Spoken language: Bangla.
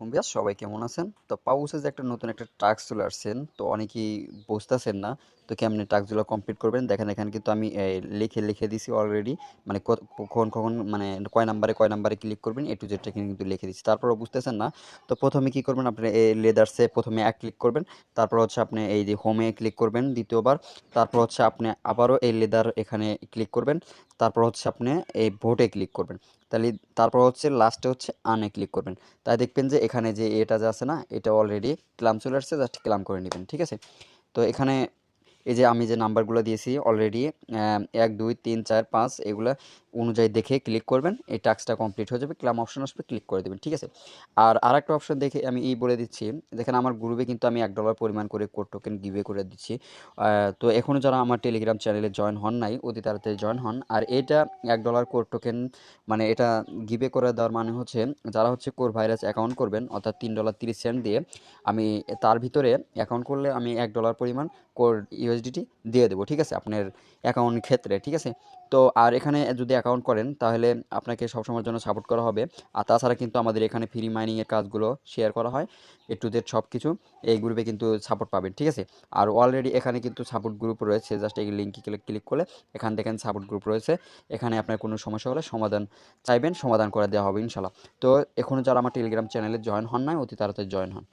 কুম্বিয়া সবাই কেমন আছেন? তো পাউসে যে একটা নতুন একটা টাস্ক চলে আসছেন, তো অনেকেই বুঝতেছেন না, তো কেমনি টাস্কগুলো কমপ্লিট করবেন? দেখেন, এখানে কিন্তু আমি লিখে লিখে দিছি অলরেডি মানে কখন কখন মানে কয় নাম্বারে কয় নাম্বারে ক্লিক করবেন এ টু জেডটা কিন্তু লিখে দিচ্ছি তারপরও বুঝতেছেন না, তো প্রথমে কি করবেন? আপনি এই লেদার্সে প্রথমে এক ক্লিক করবেন, তারপর হচ্ছে আপনি এই যে হোমে ক্লিক করবেন দ্বিতীয়বার, তারপর হচ্ছে আপনি আবারও এই লেদার এখানে ক্লিক করবেন, তারপর হচ্ছে আপনি এই ভোটে ক্লিক করবেন। তাহলে তারপর হচ্ছে লাস্টে হচ্ছে আনে ক্লিক করবেন। তাই দেখবেন যে এখানে যে এটা যে আছে না, এটা অলরেডি ক্লাম চলে আসছে জাস্ট ক্লাম করে নেবেন, ঠিক আছে? তো এখানে এই যে আমি যে নাম্বারগুলো দিয়েছি অলরেডি এক, দুই, তিন, চার, পাঁচ, এগুলো অনুযায়ী দেখে ক্লিক করবেন, এই টাস্কটা কমপ্লিট হয়ে যাবে ক্লাম অপশন আসবে ক্লিক করে দেবেন, ঠিক আছে? আর আরেকটা অপশন দেখে আমি এই বলে দিচ্ছি, দেখেন আমার গ্রুপে কিন্তু আমি এক ডলার পরিমাণ করে কোড টোকেন গিভে করে দিচ্ছি। তো এখনও যারা আমার টেলিগ্রাম চ্যানেলে জয়েন হন নাই, অতি তাড়াতাড়ি জয়েন হন। আর এটা এক ডলার কোড টোকেন মানে এটা গিভে করে দেওয়ার মানে হচ্ছে, যারা হচ্ছে কোর ভাইরাস অ্যাকাউন্ট করবেন, অর্থাৎ তিন ডলার তিরিশ সেন্ট দিয়ে আমি তার ভিতরে অ্যাকাউন্ট করলে আমি এক ডলার পরিমাণ কোর ইউএসডিটি দিয়ে দেবো, ঠিক আছে? আপনার অ্যাকাউন্ট ক্ষেত্রে, ঠিক আছে? তো আর এখানে যদি অ্যাকাউন্ট করেন, তাহলে আপনাকে সবসময়ের জন্য সাপোর্ট করা হবে। আর তাছাড়া কিন্তু আমাদের এখানে ফ্রি মাইনিংয়ের কাজগুলো শেয়ার করা হয়, এ টু জেড সব কিছু এই গ্রুপে কিন্তু সাপোর্ট পাবেন, ঠিক আছে? আর অলরেডি এখানে কিন্তু সাপোর্ট গ্রুপ রয়েছে জাস্ট এই লিঙ্কে ক্লিক ক্লিক করলে এখান দেখেন সাপোর্ট গ্রুপ রয়েছে। এখানে আপনার কোনো সমস্যা হলে সমাধান চাইবেন, সমাধান করে দেওয়া হবে ইনশাল্লাহ তো এখনও যারা আমার টেলিগ্রাম চ্যানেলে জয়েন হন নাই, অতি তাড়াতাড়ি জয়েন হন।